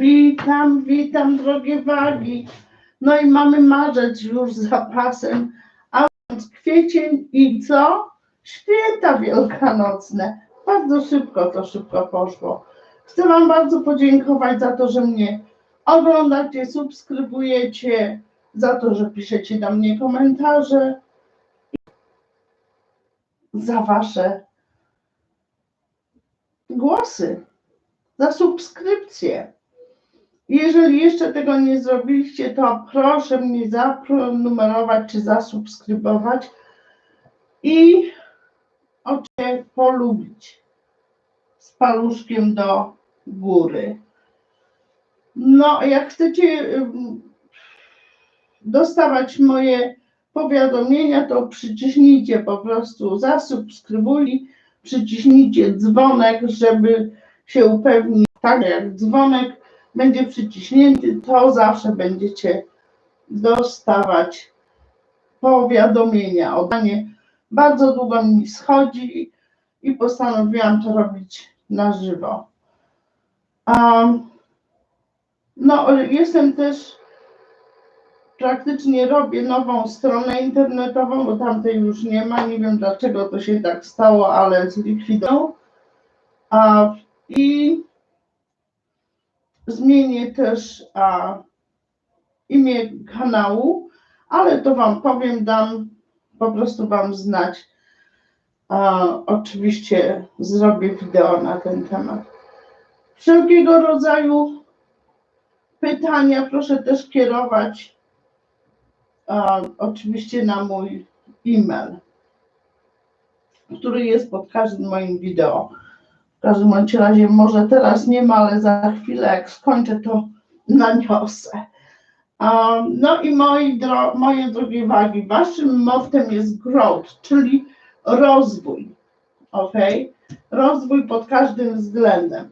Witam, witam, drogie wagi. No i mamy marzec już za pasem, a kwiecień i co? Święta wielkanocne. Bardzo szybko to szybko poszło. Chcę Wam bardzo podziękować za to, że mnie oglądacie, subskrybujecie, za to, że piszecie do mnie komentarze, za Wasze głosy, za subskrypcję. Jeżeli jeszcze tego nie zrobiliście, to proszę mnie zaprenumerować czy zasubskrybować i oczywiście polubić z paluszkiem do góry. No, jak chcecie dostawać moje powiadomienia, to przyciśnijcie po prostu zasubskrybuj, przyciśnijcie dzwonek, żeby się upewnić, tak jak dzwonek będzie przyciśnięty, to zawsze będziecie dostawać powiadomienia o danie. Bardzo długo mi schodzi i postanowiłam to robić na żywo. Um, no, jestem też praktycznie robię nową stronę internetową, bo tamtej już nie ma. Nie wiem dlaczego to się tak stało, ale zlikwidował. A, I zmienię też a, imię kanału, ale to Wam powiem, dam po prostu Wam znać. A, oczywiście zrobię wideo na ten temat. Wszelkiego rodzaju pytania proszę też kierować a, oczywiście na mój e-mail, który jest pod każdym moim wideo. W każdym razie może teraz nie ma, ale za chwilę jak skończę, to naniosę. A, No i moi dro, moje drogie wagi, waszym mottem jest growth, czyli rozwój. Ok? Rozwój pod każdym względem.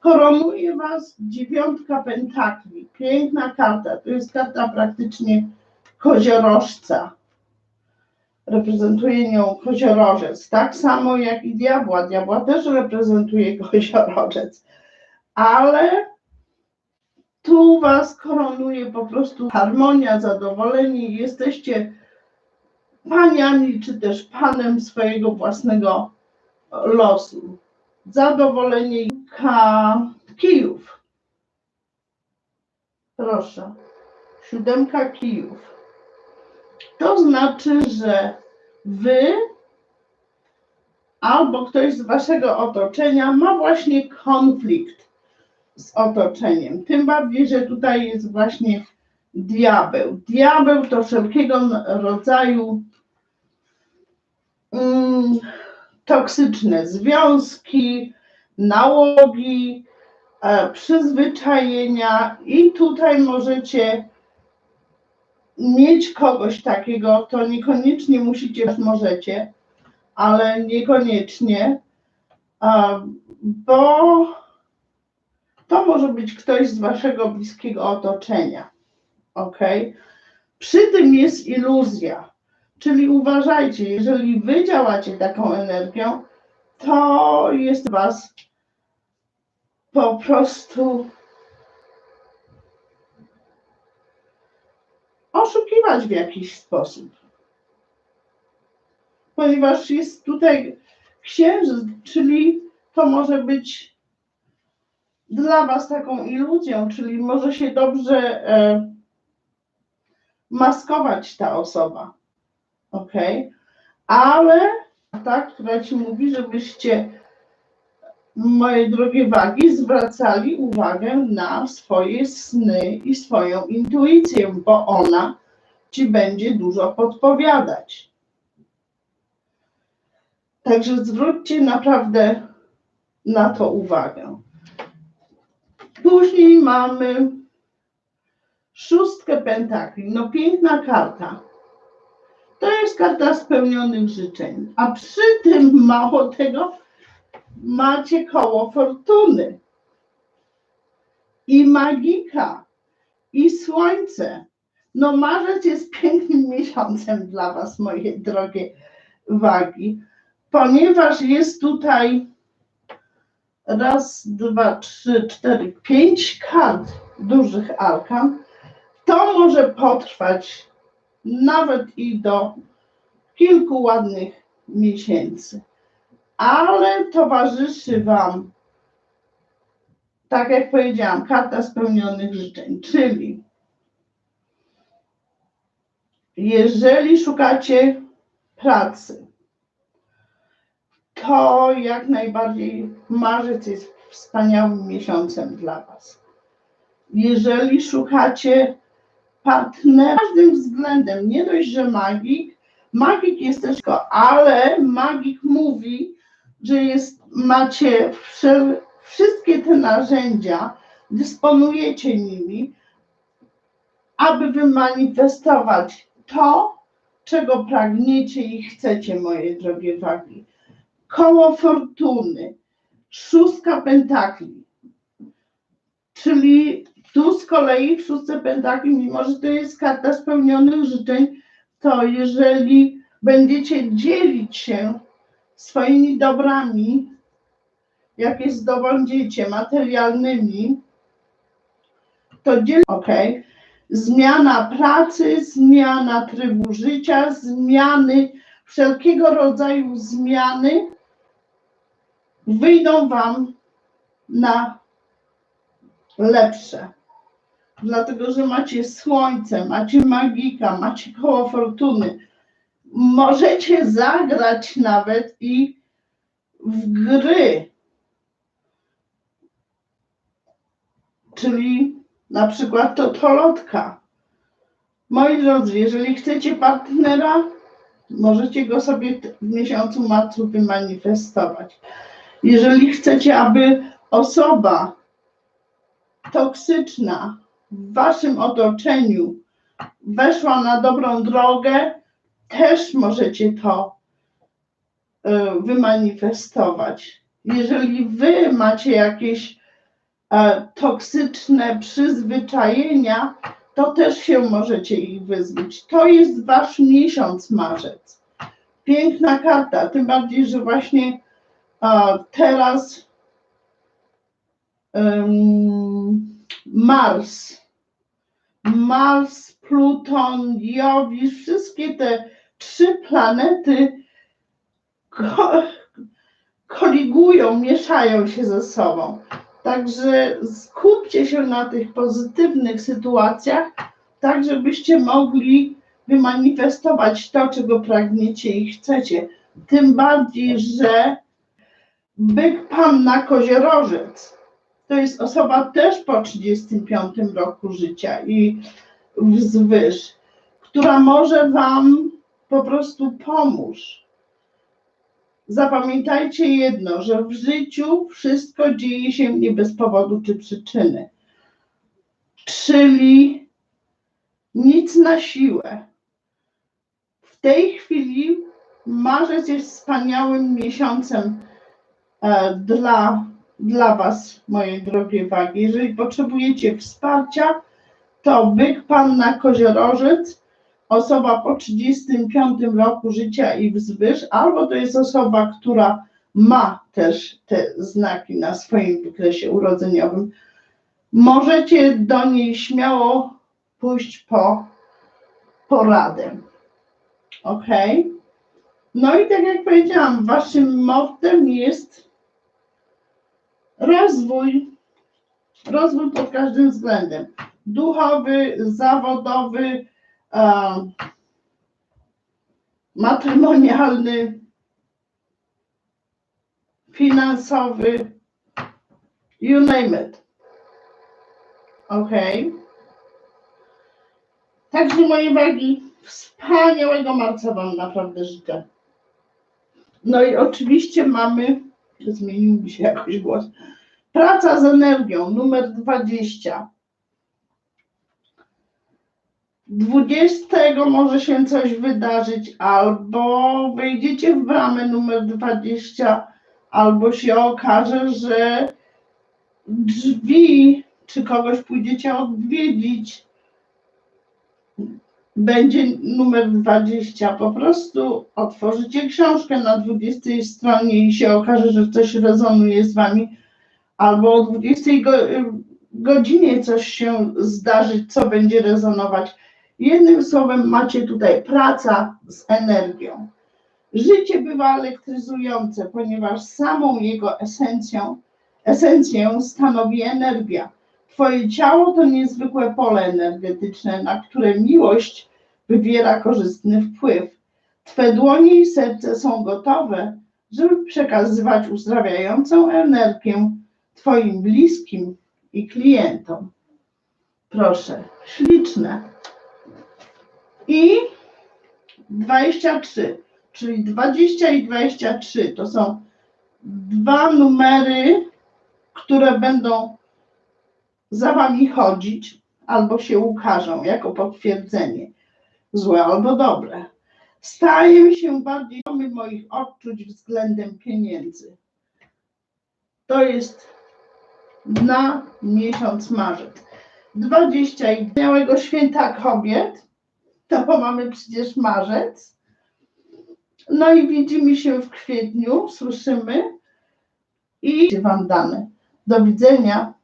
Koronuje Was dziewiątka pentakli. Piękna karta. To jest karta praktycznie koziorożca. Reprezentuje nią koziorożec. Tak samo jak i diabła. Diabła też reprezentuje koziorożec. Ale tu Was koronuje po prostu harmonia, zadowolenie. Jesteście paniami, czy też panem swojego własnego losu. Zadowolenie Ka kijów. Proszę. Siódemka kijów. To znaczy, że wy albo ktoś z waszego otoczenia ma właśnie konflikt z otoczeniem. Tym bardziej, że tutaj jest właśnie diabeł. Diabeł to wszelkiego rodzaju mm, toksyczne związki, nałogi, e, przyzwyczajenia i tutaj możecie mieć kogoś takiego, to niekoniecznie musicie, możecie, ale niekoniecznie, bo to może być ktoś z waszego bliskiego otoczenia. Ok? Przy tym jest iluzja, czyli uważajcie, jeżeli wy działacie taką energią, to jest was po prostu oszukiwać w jakiś sposób. Ponieważ jest tutaj księżyc, czyli to może być dla Was taką iluzją, czyli może się dobrze e, maskować ta osoba. Ok? Ale ta, która Ci mówi, żebyście moje drogie wagi, zwracali uwagę na swoje sny i swoją intuicję, bo ona ci będzie dużo podpowiadać. Także zwróćcie naprawdę na to uwagę. Później mamy szóstkę pentakli. No piękna karta. To jest karta spełnionych życzeń. A przy tym mało tego, macie koło fortuny i magika i słońce. No marzec jest pięknym miesiącem dla Was, moje drogie wagi, ponieważ jest tutaj raz, dwa, trzy, cztery, pięć kart dużych arkan, to może potrwać nawet i do kilku ładnych miesięcy. Ale towarzyszy Wam, tak jak powiedziałam, karta spełnionych życzeń, czyli jeżeli szukacie pracy, to jak najbardziej marzec jest wspaniałym miesiącem dla Was. Jeżeli szukacie partnera każdym względem, nie dość, że magik, magik jest też, ale magik mówi, że jest, macie wszel, wszystkie te narzędzia, dysponujecie nimi, aby wymanifestować to, czego pragniecie i chcecie, moje drogie wagi. Koło fortuny, szóstka pentakli, czyli tu z kolei w szóstce pentakli, mimo że to jest karta spełnionych życzeń, to jeżeli będziecie dzielić się swoimi dobrami, jakie zdobędziecie, materialnymi, to dziel... Okej. Zmiana pracy, zmiana trybu życia, zmiany, wszelkiego rodzaju zmiany wyjdą Wam na lepsze. Dlatego, że macie słońce, macie magika, macie koło fortuny. Możecie zagrać nawet i w gry. Czyli na przykład to tolotka. Moi drodzy, jeżeli chcecie partnera, możecie go sobie w miesiącu marcu wymanifestować. Jeżeli chcecie, aby osoba toksyczna w waszym otoczeniu weszła na dobrą drogę, też możecie to e, wymanifestować. Jeżeli wy macie jakieś e, toksyczne przyzwyczajenia, to też się możecie ich wyzbyć. To jest wasz miesiąc marzec. Piękna karta, tym bardziej, że właśnie e, teraz Mars, Mars, Pluton, Jowisz, wszystkie te trzy planety ko- koligują, mieszają się ze sobą. Także skupcie się na tych pozytywnych sytuacjach, tak żebyście mogli wymanifestować to, czego pragniecie i chcecie. Tym bardziej, że byk panna koziorożec to jest osoba też po 35 roku życia i wzwyż, która może Wam po prostu pomóż. Zapamiętajcie jedno, że w życiu wszystko dzieje się nie bez powodu czy przyczyny. Czyli nic na siłę. W tej chwili marzec jest wspaniałym miesiącem e, dla, dla Was, moje drogie wagi. Jeżeli potrzebujecie wsparcia, to byk, panna, koziorożec, osoba po 35 roku życia i wzwyż, albo to jest osoba, która ma też te znaki na swoim wykresie urodzeniowym. Możecie do niej śmiało pójść po poradę. Ok? No i tak jak powiedziałam, waszym mottem jest rozwój. Rozwój pod każdym względem. Duchowy, zawodowy, em, matrymonialny, finansowy, you name it. Ok. Także moje wagi, wspaniałego marca Wam naprawdę życzę. No i oczywiście mamy, zmienił mi się jakoś głos, praca z energią, numer 20. 20 może się coś wydarzyć, albo wejdziecie w bramę numer 20, albo się okaże, że drzwi, czy kogoś pójdziecie odwiedzić, będzie numer 20. Po prostu otworzycie książkę na 20 stronie i się okaże, że coś rezonuje z wami. albo o 20 go, y, godzinie coś się zdarzy, co będzie rezonować. Jednym słowem, macie tutaj praca z energią. Życie bywa elektryzujące, ponieważ samą jego esencją, esencję stanowi energia. Twoje ciało to niezwykłe pole energetyczne, na które miłość wywiera korzystny wpływ. Twe dłonie i serce są gotowe, żeby przekazywać uzdrawiającą energię Twoim bliskim i klientom. Proszę, śliczne. I 23, czyli 20 i 23 to są dwa numery, które będą za Wami chodzić albo się ukażą jako potwierdzenie, złe albo dobre. Staję się bardziej świadomy moich odczuć względem pieniędzy. To jest na miesiąc marzec. 20 i białego święta kobiet, to mamy przecież marzec. No i widzimy się w kwietniu, słyszymy i wam dane. Do widzenia.